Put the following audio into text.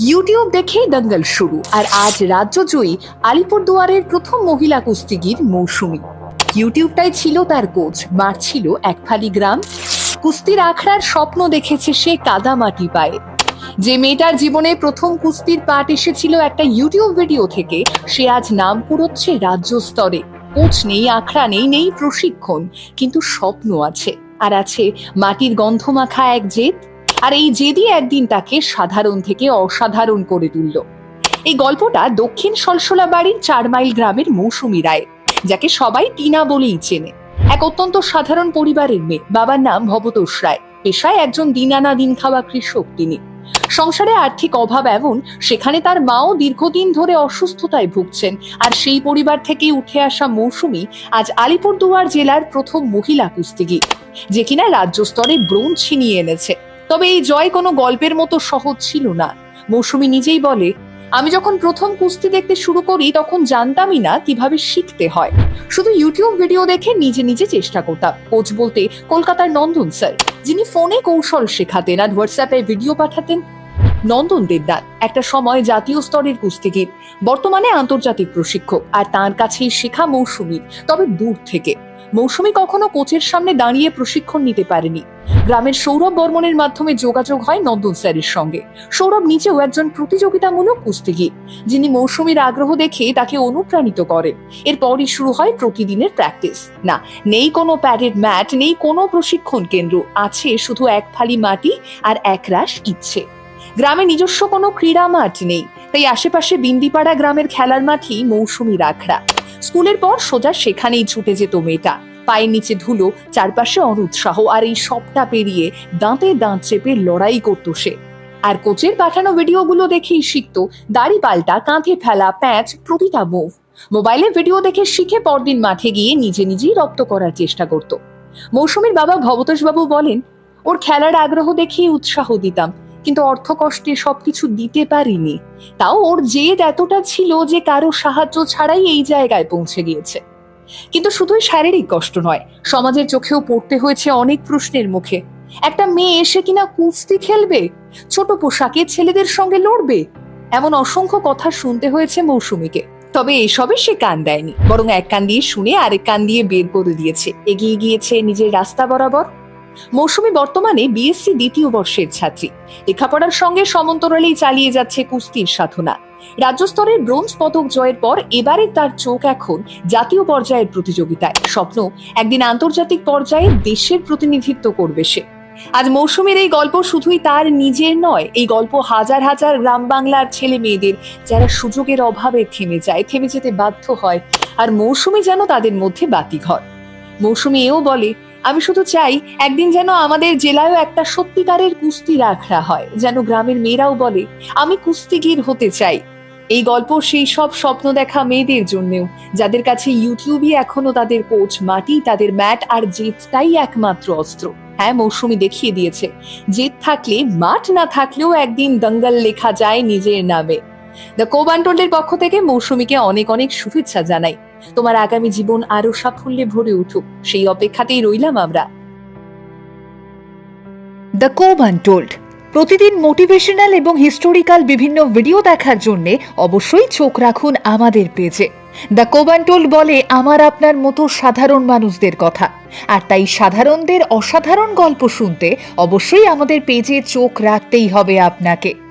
YouTube দেখে দঙ্গল শুরু। আর আজ রাজ্য জয়ী আলিপুরদুয়ারের প্রথম মহিলা কুস্তিগির মৌসুমী। ইউটিউবটাই ছিল তার কোচ মারছিল এক ফালি গ্রাম। কুস্তির আখড়ার স্বপ্ন দেখেছে সে কাদামাটি পায়ে। যে মেয়েটার জীবনে প্রথম কুস্তির পাঠ এসেছিল একটা ইউটিউব ভিডিও থেকে, সে আজ নাম কুড়োচ্ছে রাজ্য স্তরে। কোচ নেই, আখড়া নেই নেই প্রশিক্ষণ, কিন্তু স্বপ্ন আছে। আর আছে মাটির গন্ধমাখা এক জেদ। আর এই জেদি একদিন তাকে সাধারণ থেকে অসাধারণ করে তুলল। এই গল্পটা দক্ষিণ সলসলা বাড়ির চার মাইল গ্রামের মৌসুমী রায় যাকে সবাই টিনা বলেই চেনে। এক অত্যন্ত সাধারণ পরিবারের মেয়ে, বাবার নাম ভবতোষ রায়। পেশায় একজন দিন আনা দিন খাওয়া কৃষক তিনি। সংসারে আর্থিক অভাব এমন, সেখানে তার মাও দীর্ঘদিন ধরে অসুস্থতায় ভুগছেন আর সেই পরিবার থেকে উঠে আসা মৌসুমী আজ আলিপুরদুয়ার জেলার প্রথম মহিলা কুস্তিগির, যে কিনা রাজ্য স্তরে ব্রোঞ্জ ছিনিয়ে এনেছে। তবে এই জয় কোনো গল্পের মতো সহজ ছিল না। মৌসুমী নিজেই বলে, আমি যখন প্রথম কুস্তি দেখতে শুরু করি, তখন জানতামই না কীভাবে শিখতে হয়। শুধু ইউটিউব ভিডিও দেখে নিজে নিজে চেষ্টা করতাম। কোচ বলতে, কলকাতার নন্দন স্যার, যিনি ফোনে কৌশল শেখাতেন আর হোয়াটসঅ্যাপে ভিডিও পাঠাতেন, নন্দন দেবনাথ, একটা সময় জাতীয় স্তরের কুস্তিগির বর্তমানে আন্তর্জাতিক প্রশিক্ষক, আর তার কাছেই শেখা মৌসুমীর তবে দূর থেকে। মৌসুমী কখনো কোচের সামনে দাঁড়িয়ে প্রশিক্ষণ নিতে পারেনি। গ্রামের সৌরভ বর্মনের মাধ্যমে যোগাযোগ হয় নন্দন স্যারের সঙ্গে। সৌরভ নিজেও একজন প্রতিযোগিতামূলক কুস্তিগির, যিনি মৌসুমীর আগ্রহ দেখে তাকে অনুপ্রাণিত করেন এরপরই শুরু হয় প্রতিদিনের প্র্যাকটিস। না, নেই কোনো প্যাডেড ম্যাট, নেই কোনো প্রশিক্ষণ কেন্দ্র, আছে শুধু এক ফালি মাটি আর এক একরাশ ইচ্ছে। গ্রামে নিজস্ব কোনো ক্রীড়া মাঠ নেই, তাই আশেপাশে বিন্দিপাড়া গ্রামের খেলার মাঠই মৌসুমী রাখড়া স্কুলের পর সোজা সেখানেই ছুটে যেত মেয়েটা। পায়ের নিচে ধুলো, চারপাশে অনুৎসাহ আর এই সবটা পেরিয়ে দাঁতে দাঁত চেপে লড়াই করতো সে। আর কোচের পাঠানো ভিডিওগুলো দেখেই শিখতো, দাড়ি পাল্টা, কাঁধে ফেলা, প্যাঁচ, প্রতিটা মুভ মোবাইলে ভিডিও দেখে শিখে পরদিন মাঠে গিয়ে নিজে নিজেই রপ্ত করার চেষ্টা করত। মৌসুমীর বাবা ভবতোষ বাবু বলেন, ওর খেলার আগ্রহ দেখিয়ে উৎসাহ দিতাম। কিন্তু অর্থ কষ্টে সবকিছু দিতে পারিনি। তাও ওর জেদ এতটা ছিল যে কারও সাহায্য ছাড়াই এই জায়গায় পৌঁছে গিয়েছে। কিন্তু শুধুই শারীরিক কষ্ট নয়, সমাজের চোখেও পড়তে হয়েছে অনেক প্রশ্নের মুখে। একটা মেয়ে এসে কিনা কুস্তি খেলবে? ছোট পোশাকে ছেলেদের সঙ্গে লড়বে? এমন অসংখ্য কথা শুনতে হয়েছে মৌসুমীকে। তবে এসবে সে কান দেয়নি, বরং এক কান দিয়ে শুনে আরেক কান দিয়ে বের করে দিয়েছে। এগিয়ে গিয়েছে নিজের রাস্তা বরাবর। মৌসুমী বর্তমানে বিএসসি দ্বিতীয় বর্ষের ছাত্রী। লেখাপড়ার সঙ্গে সমান্তরালেই চালিয়ে যাচ্ছে কুস্তির সাধনা। রাজ্য স্তরের ব্রোঞ্জ পদক জয়ের পর এবারে তার চোখ এখন জাতীয় পর্যায়ের প্রতিযোগিতায়। স্বপ্ন একদিন আন্তর্জাতিক পর্যায়ে দেশের প্রতিনিধিত্ব করবে সে। আজ মৌসুমীর এই গল্প শুধুই তার নিজের নয়, এই গল্প হাজার হাজার গ্রাম বাংলার ছেলে মেয়েদের, যারা সুযোগের অভাবে থেমে যায়, থেমে যেতে বাধ্য হয়, আর মৌসুমী যেন তাদের মধ্যে বাতিঘর। মৌসুমী এও বলে আমি শুধু চাই একদিন যেন আমাদের জেলায়ও একটা সত্যিকারের কুস্তি রাখা হয়, যেন গ্রামের মেয়েরাও বলে, আমি কুস্তিগির হতে চাই। এই গল্প সেই সব স্বপ্ন দেখা মেয়েদের জন্যেও, যাদের কাছে ইউটিউবই এখনও তাদের কোচ, মাটি, তাদের ম্যাট আর জেদটাই একমাত্র অস্ত্র। হ্যাঁ মৌসুমি দেখিয়ে দিয়েছে, জেদ থাকলে, মাঠ না থাকলেও একদিন দঙ্গল লেখা যায় নিজের নামে। দ্য কোবান্টলের পক্ষ থেকে মৌসুমীকে অনেক অনেক শুভেচ্ছা জানাই। তোমার আগামী জীবন আরও সাফল্যে ভরে উঠুক। সেই অপেক্ষাতেই রইলাম আমরা। দ্য কোব আনটোল্ড প্রতিদিন মোটিভেশনাল এবং হিস্টোরিক্যাল বিভিন্ন ভিডিও দেখার জন্য অবশ্যই চোখ রাখুন আমাদের পেজে। দ্য কোবান্টোল্ড বলে আমার আপনার মতো সাধারণ মানুষদের কথা। আর তাই সাধারণদের অসাধারণ গল্প শুনতে অবশ্যই আমাদের পেজে চোখ রাখতেই হবে আপনাকে।